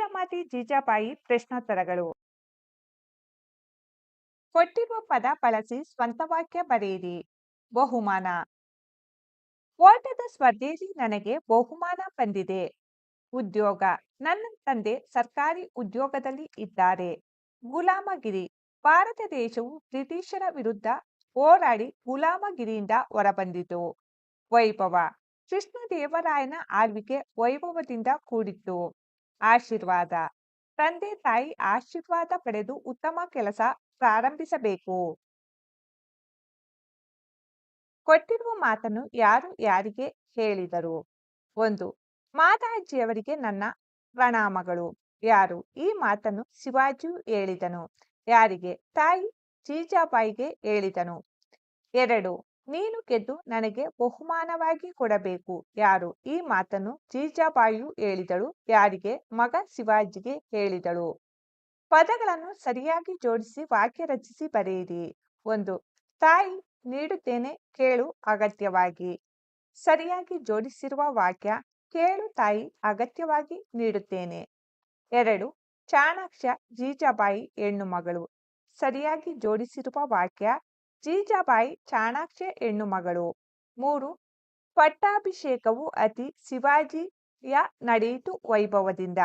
ವೀರಮಾತೆ ಜೀಜಾಬಾಯಿ ಪ್ರಶ್ನೋತ್ತರಗಳು. ಕೊಟ್ಟಿರುವ ಪದ ಬಳಸಿ ಸ್ವಂತ ವಾಕ್ಯ ಬರೆಯಿರಿ. ಬಹುಮಾನ. ಓಟದ ಸ್ಪರ್ಧೆಯಲ್ಲಿ ನನಗೆ ಬಹುಮಾನ ಬಂದಿದೆ. ಉದ್ಯೋಗ. ನನ್ನ ತಂದೆ ಸರ್ಕಾರಿ ಉದ್ಯೋಗದಲ್ಲಿ ಇದ್ದಾರೆ. ಗುಲಾಮಗಿರಿ. ಭಾರತ ದೇಶವು ಬ್ರಿಟಿಷರ ವಿರುದ್ಧ ಹೋರಾಡಿ ಗುಲಾಮಗಿರಿಯಿಂದ ಹೊರಬಂದಿತು. ವೈಭವ. ಕೃಷ್ಣದೇವರಾಯನ ಆಳ್ವಿಕೆ ವೈಭವದಿಂದ ಕೂಡಿತ್ತು. ಆಶೀರ್ವಾದ. ತಂದೆ, ತಾಯಿ ಆಶೀರ್ವಾದ ಪಡೆದು ಉತ್ತಮ ಕೆಲಸ ಪ್ರಾರಂಭಿಸಬೇಕು. ಕೊಟ್ಟಿರುವ ಮಾತನ್ನು ಯಾರು ಯಾರಿಗೆ ಹೇಳಿದರು? ಒಂದು, ಮಾತಾಜಿಯವರಿಗೆ ನನ್ನ ಪ್ರಣಾಮಗಳು. ಯಾರು ಈ ಮಾತನ್ನು ಶಿವಾಜಿಯು ಹೇಳಿದನು? ಯಾರಿಗೆ? ತಾಯಿ ಜೀಜಾಬಾಯಿಗೆ ಹೇಳಿದನು. ಎರಡು ನೀನು ಗೆದ್ದು ನನಗೆ ಬಹುಮಾನವಾಗಿ ಕೊಡಬೇಕು. ಯಾರು? ಈ ಮಾತನ್ನು ಜೀಜಾಬಾಯಿಯು ಹೇಳಿದಳು. ಯಾರಿಗೆ? ಮಗ ಶಿವಾಜಿಗೆ ಹೇಳಿದಳು. ಪದಗಳನ್ನು ಸರಿಯಾಗಿ ಜೋಡಿಸಿ ವಾಕ್ಯ ರಚಿಸಿ ಬರೆಯಿರಿ. ಒಂದು, ತಾಯಿ ನೀಡುತ್ತೇನೆ ಕೇಳು ಅಗತ್ಯವಾಗಿ. ಸರಿಯಾಗಿ ಜೋಡಿಸಿರುವ ವಾಕ್ಯ, ಕೇಳು ತಾಯಿ ಅಗತ್ಯವಾಗಿ ನೀಡುತ್ತೇನೆ. ಎರಡು, ಚಾಣಾಕ್ಷ ಜೀಜಾಬಾಯಿ ಹೆಣ್ಣು ಮಗಳು. ಸರಿಯಾಗಿ ಜೋಡಿಸಿರುವ ವಾಕ್ಯ ಜೀಜಾಬಾಯಿ ಚಾಣಾಕ್ಷ ಹೆಣ್ಣುಮಗಳು ಮೂರು, ಪಟ್ಟಾಭಿಷೇಕವು ಅತಿ ಶಿವಾಜಿಯ ನಡೆಯಿತು ವೈಭವದಿಂದ.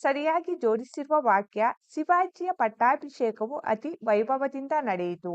ಸರಿಯಾಗಿ ಜೋಡಿಸಿರುವ ವಾಕ್ಯ, ಶಿವಾಜಿಯ ಪಟ್ಟಾಭಿಷೇಕವು ಅತಿ ವೈಭವದಿಂದ ನಡೆಯಿತು.